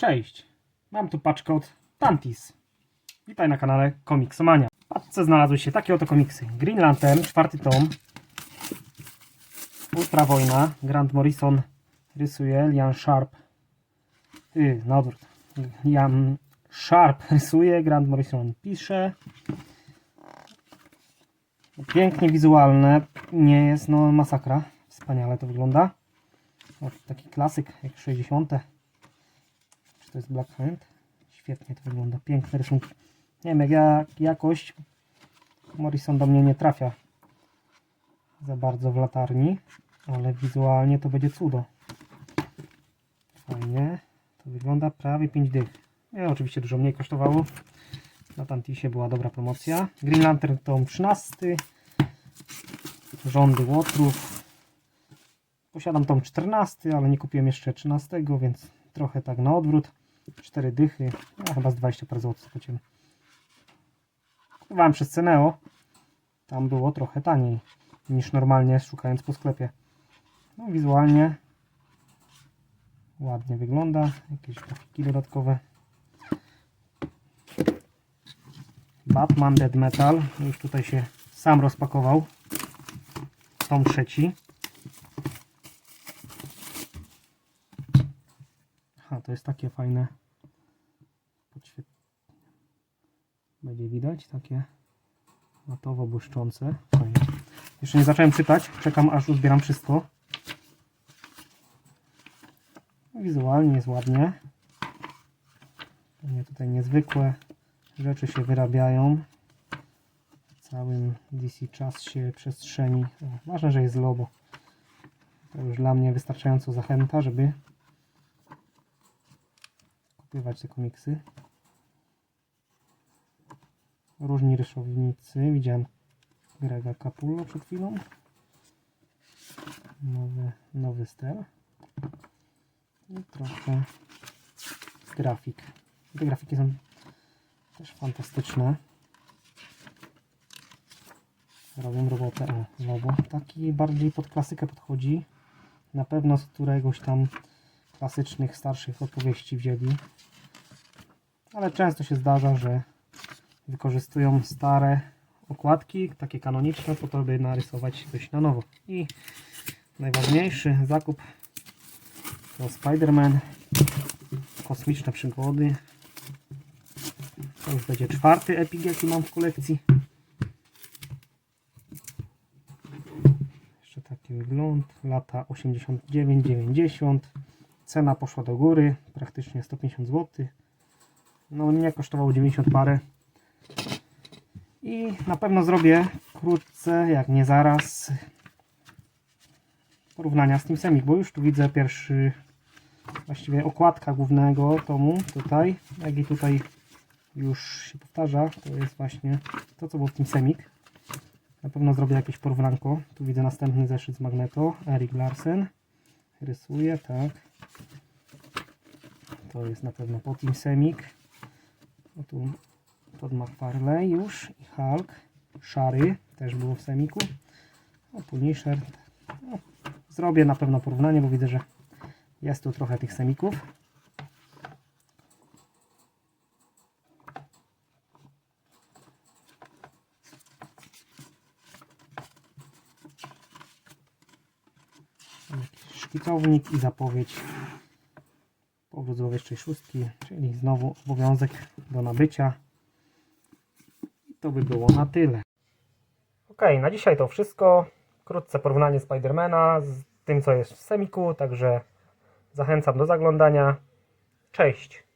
Cześć, mam tu paczkę od Tantis. Witaj na kanale Komiksomania. W paczce znalazły się takie oto komiksy. Green Lantern, czwarty tom. Ultra Wojna, Grant Morrison rysuje, Liam Sharp. Ty, na odwrót. Liam Sharp rysuje, Grant Morrison pisze. Pięknie wizualne, nie jest no masakra. Wspaniale to wygląda. O, taki klasyk jak 60. To jest Black Hand? Świetnie to wygląda. Piękne rysunki. Nie wiem, jak ja, jakość Morrison do mnie nie trafia za bardzo w latarni, ale wizualnie to będzie cudo. Fajnie. To wygląda prawie 5 dych. Nie, oczywiście dużo mniej kosztowało. Na Tantisie była dobra promocja. Green Lantern tom 13. Rządy Łotrów. Posiadam tom 14, ale nie kupiłem jeszcze 13, więc trochę tak na odwrót. 4 dychy, a chyba z 20 par złotych spłaciłem. Kupowałem przez Ceneo. Tam było trochę taniej niż normalnie szukając po sklepie. No wizualnie ładnie wygląda. Jakieś grafiki dodatkowe. Batman Dead Metal. Już tutaj się sam rozpakował. Tom trzeci. Aha, to jest takie fajne. Będzie widać takie matowo błyszczące. Fajnie. Jeszcze nie zacząłem czytać. Czekam aż uzbieram wszystko. Wizualnie jest ładnie. Pewnie tutaj niezwykłe rzeczy się wyrabiają. W całym DC czas się przestrzeni. O, ważne, że jest logo. To już dla mnie wystarczająco zachęta, żeby kupywać te komiksy. Różni rysownicy. Widziałem Grega Capullo przed chwilą. Nowy, nowy styl. I trochę grafik. Te grafiki są też fantastyczne. Robią robotę. O, znowu. Taki bardziej pod klasykę podchodzi. Na pewno z któregoś tam klasycznych, starszych opowieści wzięli. Ale często się zdarza, że wykorzystują stare okładki, takie kanoniczne, po to, by narysować coś na nowo. I najważniejszy zakup to Spider-Man Kosmiczne Przygody. To już będzie czwarty epik, jaki mam w kolekcji. Jeszcze taki wygląd. Lata 89-90. Cena poszła do góry, praktycznie 150 zł. No nie kosztowało 90 parę. I na pewno zrobię wkrótce, jak nie zaraz, porównania z tym Semik, bo już tu widzę pierwszy, właściwie okładka głównego tomu tutaj, jak i tutaj już się powtarza, to jest właśnie to, co było w tym Semik. Na pewno zrobię jakieś porównanko. Tu widzę następny zeszyt z Magneto, Erik Larsen. Rysuje, tak. To jest na pewno po Team Semik. Tu pod McFarlane już i Hulk. Szary też było w Semiku. O Punisher. No, zrobię na pewno porównanie, bo widzę, że jest tu trochę tych Semików. Szkicownik i zapowiedź powrót złowieszczej szóstki, czyli znowu obowiązek do nabycia. To by było na tyle. Ok, na dzisiaj to wszystko. Wkrótce porównanie Spidermana z tym, co jest w Semiku, także zachęcam do zaglądania. Cześć!